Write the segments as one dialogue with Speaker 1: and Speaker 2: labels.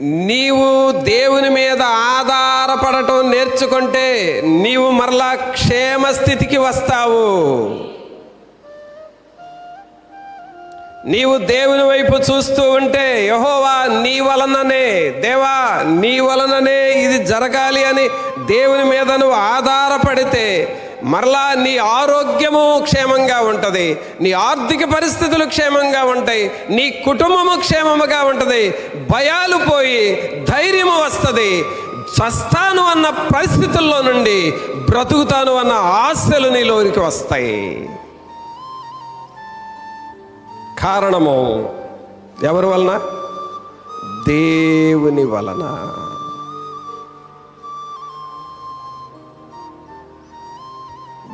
Speaker 1: నీవు దేవుని మీద ఆధారపడటం నేర్చుకుంటే నీవు మరలా క్షేమ స్థితికి వస్తావు. నీవు దేవుని వైపు చూస్తూ ఉంటే యహోవా నీ వలననే దేవా నీ వలననే ఇది జరగాలి అని దేవుని మీద నువ్వు ఆధారపడితే మరలా నీ ఆరోగ్యము క్షేమంగా ఉంటుంది నీ ఆర్థిక పరిస్థితులు క్షేమంగా ఉంటాయి నీ కుటుంబము క్షేమముగా ఉంటుంది. భయాలు పోయి ధైర్యము వస్తుంది. చస్తాను అన్న పరిస్థితుల్లో నుండి బ్రతుకుతాను అన్న ఆశలు నీలోనికి వస్తాయి. కారణము ఎవరి వలన? దేవుని వలన.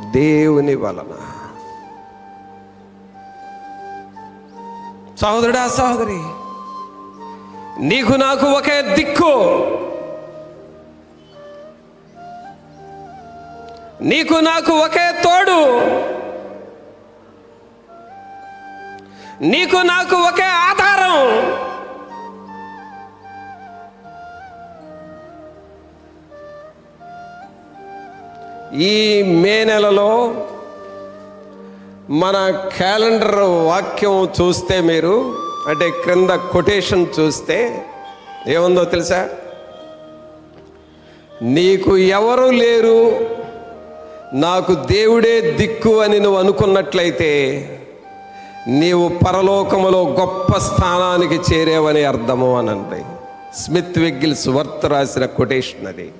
Speaker 1: దేవుని వలన. సహోదరుడా సహోదరి నీకు నాకు ఒకే దిక్కు. నీకు నాకు ఒకే తోడు. నీకు నాకు ఒకే ఈ మే నెలలో మన క్యాలెండర్ వాక్యం చూస్తే మీరు అంటే క్రింద కొటేషన్ చూస్తే ఏముందో తెలుసా? నీకు ఎవరు లేరు నాకు దేవుడే దిక్కు అని నువ్వు అనుకున్నట్లయితే నీవు పరలోకములో గొప్ప స్థానానికి చేరేవని అర్థము అని అంటే స్మిత్ విగ్గిల్స్ వర్త్ రాసిన కొటేషన్ అది.